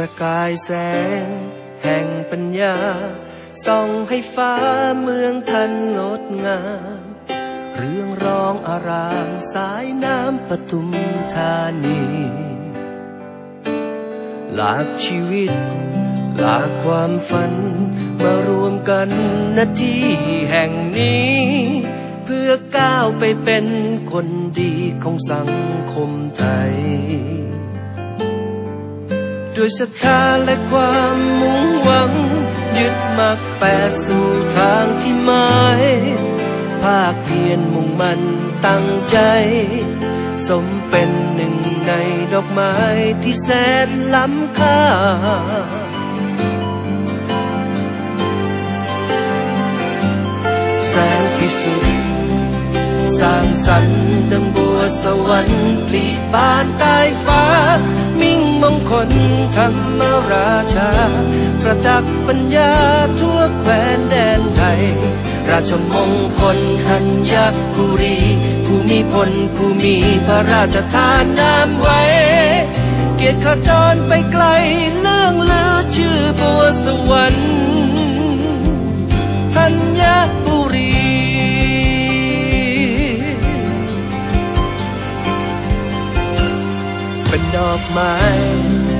ประกายแสง แห่งปัญญา ส่องให้ฟ้าเมืองทันงดงาม เรื่องร้องอารามสายน้ำปทุมธานี หลากชีวิต หลากความฝัน มารวมกันณที่แห่งนี้ เพื่อก้าวไปเป็นคนดีของสังคมไทย ด้วยศรัทธาและความมุ่งหวัง ยึดมักแปดสู่ทางที่หมายภาคเพียรมุ่งมั่นตั้งใจ สมเป็นหนึ่งในดอกไม้ที่แสนล้ำค่าแสงพิสุทธิ์สร้างสรรค์ดังบัว สวรรค์ผลิบานใต้ฟ้า มิ่งมงคลธรรมราชา ประจักษ์ปัญญาทั่วแคว้นแดนไทย ราชมงคลคัญญกุรีผู้มีพลผู้มีพระราชทานนามไว้ เกียรติขจรไปไกลเรื่องลือชื่อบัวสวรรค์ ดอกไม้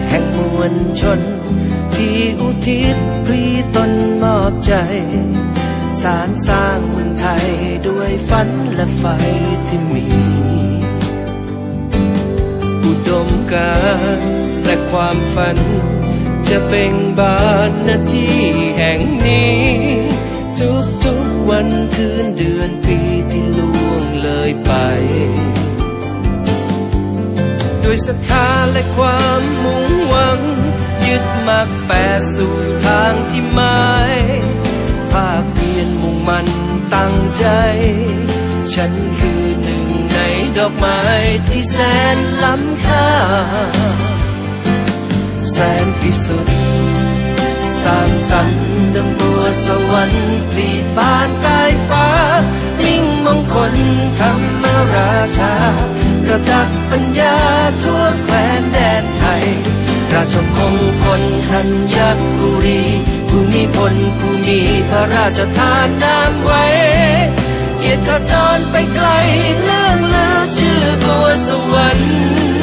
แห่งมวลชน ที่อุทิศพรีตนมอบใจ สารสร้างเมืองไทยด้วยฝันและไฟที่มี อุดมการและความฝัน จะเบ่งบานหน้าที่แห่งนี้ทุกทุกๆวันคืนเดือนปีที่ล่วงเลยไป ยศรัทธาและความมุ่งหวัง ยึดมักแปดสู่ทางที่หมายภาคเพียรมุ่งมั่นตั้งใจ ฉันคือหนึ่งในดอกไม้ที่แสนล้ำค่า แสนพิสุทธิ์สร้างสรรค์ดังบัวสวรรค์ผลิบานใต้ฟ้า มงคลธรรมราชา ประจักษ์ปัญญาทั่วแคว้นแดนไทย ราชมงคลทัญบุรีผู้มีพลผู้มีพระราชทานนามไว้ เกียรติขจรไปไกลเรื่องลือชื่อบัวสวรรค์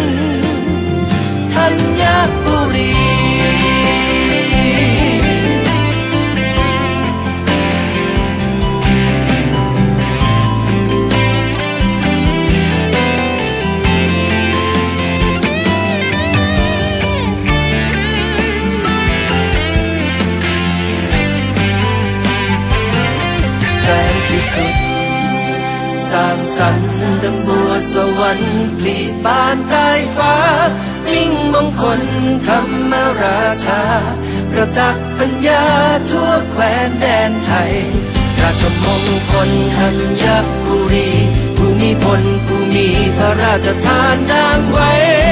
สุทธิ์สร้างสรรค์ดังบัวสวรรค์ผลิบานใต้ฟ้า มิ่งมงคลธรรมราชา ประจักษ์ปัญญาทั่วแคว้นแดนไทย ราชมงคลธัญบุรีผู้มีพลผู้มีพระราชทานนามไว้